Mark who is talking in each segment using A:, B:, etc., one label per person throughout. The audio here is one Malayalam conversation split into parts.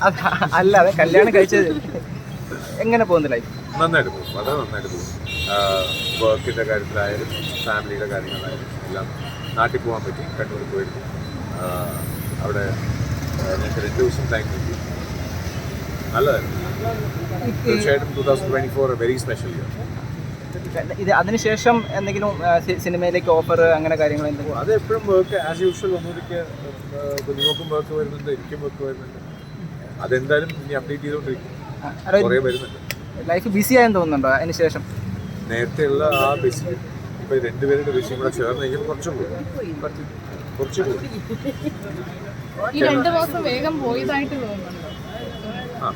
A: ചോദിക്കും
B: അതെ കല്യാണം കഴിച്ചത് എങ്ങനെ പോകുന്നു ലൈഫ്
A: നന്നായിട്ട് പോകും. വളരെ നന്നായിട്ട് പോകും. വർക്കിന്റെ കാര്യത്തിലായാലും ഫാമിലിയുടെ കാര്യങ്ങളായാലും എല്ലാം നാട്ടിൽ പോകാൻ പറ്റി കണ്ണൂർ പോയിരുന്നു. അവിടെ ഞങ്ങൾക്ക് രണ്ട് ദിവസം ടൈം കിട്ടി. നല്ലതായിരുന്നു. തീർച്ചയായിട്ടും two thousand twenty four very special year
B: ഇത് അതിനുശേഷം എന്തെങ്കിലും സിനിമയിലേക്ക് ഓഫർ അങ്ങനെ കാര്യങ്ങൾ എന്തെങ്കിലും?
A: അത് എപ്പോഴും വർക്ക് ആസ് യൂഷ്വൽ ഒന്നുകൂടിക്ക് കുഞ്ഞുമോക്കും വർക്ക് വരുന്നുണ്ട് എനിക്കും വർക്ക് വരുന്നുണ്ട്. അതെന്തായാലും ഇനി അപ്ഡേറ്റ് ചെയ്തുകൊണ്ടിരിക്കും. കുറേ വരുന്നുണ്ട്.
B: ലൈഫ് ബിസി ആയെന്ന് തോന്നുന്നുണ്ടോ അതിനുശേഷം
A: നേരത്തെയുള്ള ആ ബിസി ഇപ്പൊ രണ്ടുപേരുടെ ബിസിയും കൂടെ ചേർന്ന് കഴിഞ്ഞാൽ കുറച്ചും കൂടി.
B: കുറച്ചും
C: ഈ രണ്ട് മാസം വേഗം പോയതായിട്ട് തോന്നുന്നുണ്ടോ?
A: ആ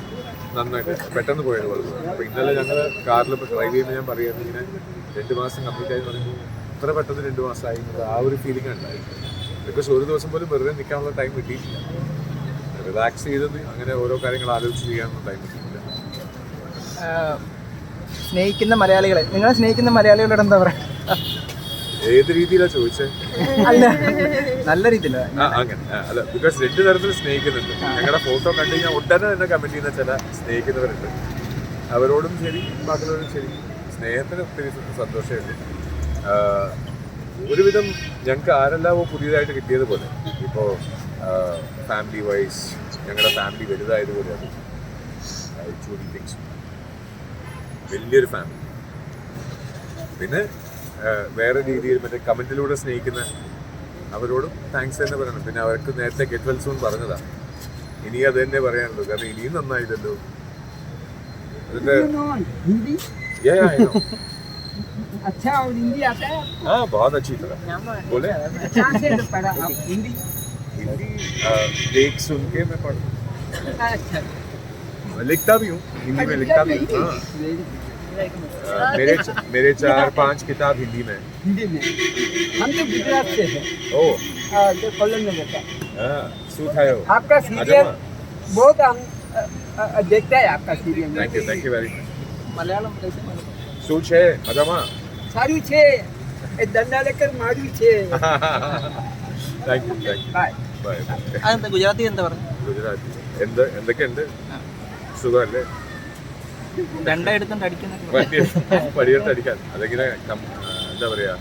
A: നന്നായിട്ട്. പെട്ടെന്ന് പോയത് പോലെ അപ്പൊ ഇന്നലെ ഞങ്ങൾ കാറിൽ ഇപ്പോൾ ഡ്രൈവ് ചെയ്യുമ്പോൾ ഞാൻ പറയുന്നത് ഇങ്ങനെ രണ്ട് മാസം കംപ്ലീറ്റ് ആയി പറയുമ്പോൾ ഇത്ര പെട്ടെന്ന് രണ്ട് മാസമായി ആ ഒരു ഫീലിംഗ് ഉണ്ടായി ബിക്കോസ് ഒരു ദിവസം പോലും വെറുതെ നിൽക്കാനുള്ള ടൈം കിട്ടിയിട്ടില്ല. റിലാക്സ് ചെയ്ത് അങ്ങനെ ഓരോ കാര്യങ്ങൾ ആലോചിച്ച് ചെയ്യാനുള്ള ടൈം
B: സ്നേഹിക്കുന്ന മലയാളികളെ. നിങ്ങളെ സ്നേഹിക്കുന്ന മലയാളികളോട് എന്താ പറയുക
A: ഏത് രീതിയിലാണ് ചോദിച്ചത്
B: അല്ല. നല്ല
A: രീതിയിലാണ് അങ്ങനെ. അല്ല ബിക്കോസ് രണ്ട് തരത്തിൽ സ്നേഹിക്കുന്നുണ്ട്. ഞങ്ങളുടെ ഫോട്ടോ കണ്ടു കഴിഞ്ഞാൽ ഉടനെ തന്നെ കമന്റ് ചെയ്യുന്ന ചില സ്നേഹിക്കുന്നവരുണ്ട്. അവരോടും ശരി ബാക്കിയുള്ളവരും ശരി. സ്നേഹത്തിന് ഒത്തിരി സന്തോഷമുണ്ട്. ഒരുവിധം ഞങ്ങൾക്ക് ആരെല്ലാമോ പുതിയതായിട്ട് കിട്ടിയതുപോലെ ഇപ്പോൾ ഫാമിലി വൈസ് ഞങ്ങളുടെ ഫാമിലി വലുതായതുപോലെ പോലെയാണ് ചൂടി തിങ്സ് വലിയൊരു ഫാമിലി പിന്നെ വേറെ രീതിയിൽ മറ്റേ കമന്റിലൂടെ സ്നേഹിക്കുന്ന അവരോടും താങ്ക്സ് തന്നെ പറയണം. പിന്നെ അവർക്ക് നേരത്തെ ഗെറ്റ് വെൽ പറഞ്ഞതാണ് ഇനി അത് തന്നെ പറയാനുള്ളൂ. കാരണം ഇനിയും നന്നായില്ലല്ലോ. അതിന്റെ ആ
D: ബാധ അച്ഛ हिंदी
A: देख सुन के मैं पढ़ता
D: अच्छा।
A: लिखता भी हूँ हिंदी में लिखता भी हूँ। हाँ। मेरे मेरे चार पाँच किताब हिंदी में
D: हिंदी में। हम तो गुजरात से हैं।
A: ओ।
D: तो में रहता हाँ।
A: सू थायो
D: आपका सीरियल बहुत हम देखता है आपका serial.
A: Thank you thank you very
B: Malayalam कैसे मलयालम
A: सू छे मजामा
D: સારું છે એ દંડા લેકર માર્યું
A: છે thank you thank
D: you
A: bye
B: അതെന്താ ഗുജറാത്തി എന്താ പറയുക
A: ഗുജറാത്തി. എന്ത് എന്തൊക്കെയുണ്ട്? സുഖമല്ലേ?
B: രണ്ടായിടത്തും അടിക്കുന്ന
A: പടിയെടുത്ത് അടിക്കാൻ. അതിങ്ങനെ എന്താ പറയാ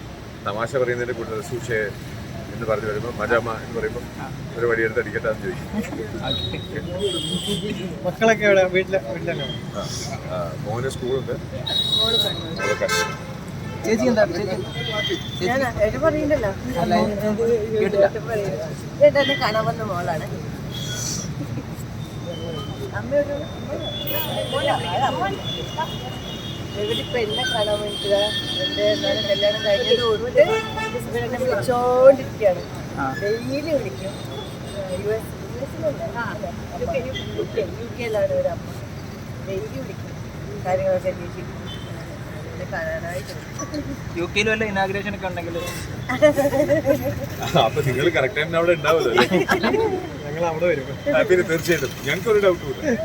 A: തമാശ പറയുന്നതിന്റെ കൂടുതൽ സൂക്ഷേ എന്ന് പറഞ്ഞു വരുമ്പോൾ മജാമ എന്ന് പറയുമ്പോൾ ഒരു വടിയെടുത്ത് അടിക്കട്ടെ എന്ന് ചോദിക്കും.
B: മക്കളൊക്കെ
A: മോന് സ്കൂളുണ്ട്.
B: ചേച്ചി എന്താ? ചേച്ചി
E: ഞാൻ ഇത്
B: കേട്ടില്ല.
E: ഇതെന്നെ കാണാൻ വന്ന മോളാണ്. അമ്മയൊരു ഇവരിപ്പോ എന്നെ കാണാൻ വേണ്ടിട്ട് എന്റെ എന്നാലും കല്യാണം കഴിഞ്ഞതോടുകൂടി ഇവരെന്നെ വിളിച്ചോണ്ടിരിക്കുകയാണ്.
B: ആ.
E: ഡെയിലി വിളിക്കും. യു എസ് യു കെ യു കെയിലാണ് ഒരു അമ്മ. ഡെയിലി വിളിക്കും. കാര്യങ്ങളൊക്കെ അന്വേഷിക്കും.
B: യു കെയിലും വല്ല ഇനാഗ്രേഷൻ ഒക്കെ ഉണ്ടെങ്കിൽ
A: അപ്പൊ നിങ്ങൾ കറക്റ്റ് ടൈമിന് അവിടെ ഉണ്ടാവുമല്ലോ അല്ലേ?
B: ഞങ്ങൾ അവിടെ വരും.
A: തീർച്ചയായിട്ടും. ഞങ്ങൾക്ക് ഒരു ഡൗട്ടും ഇല്ല.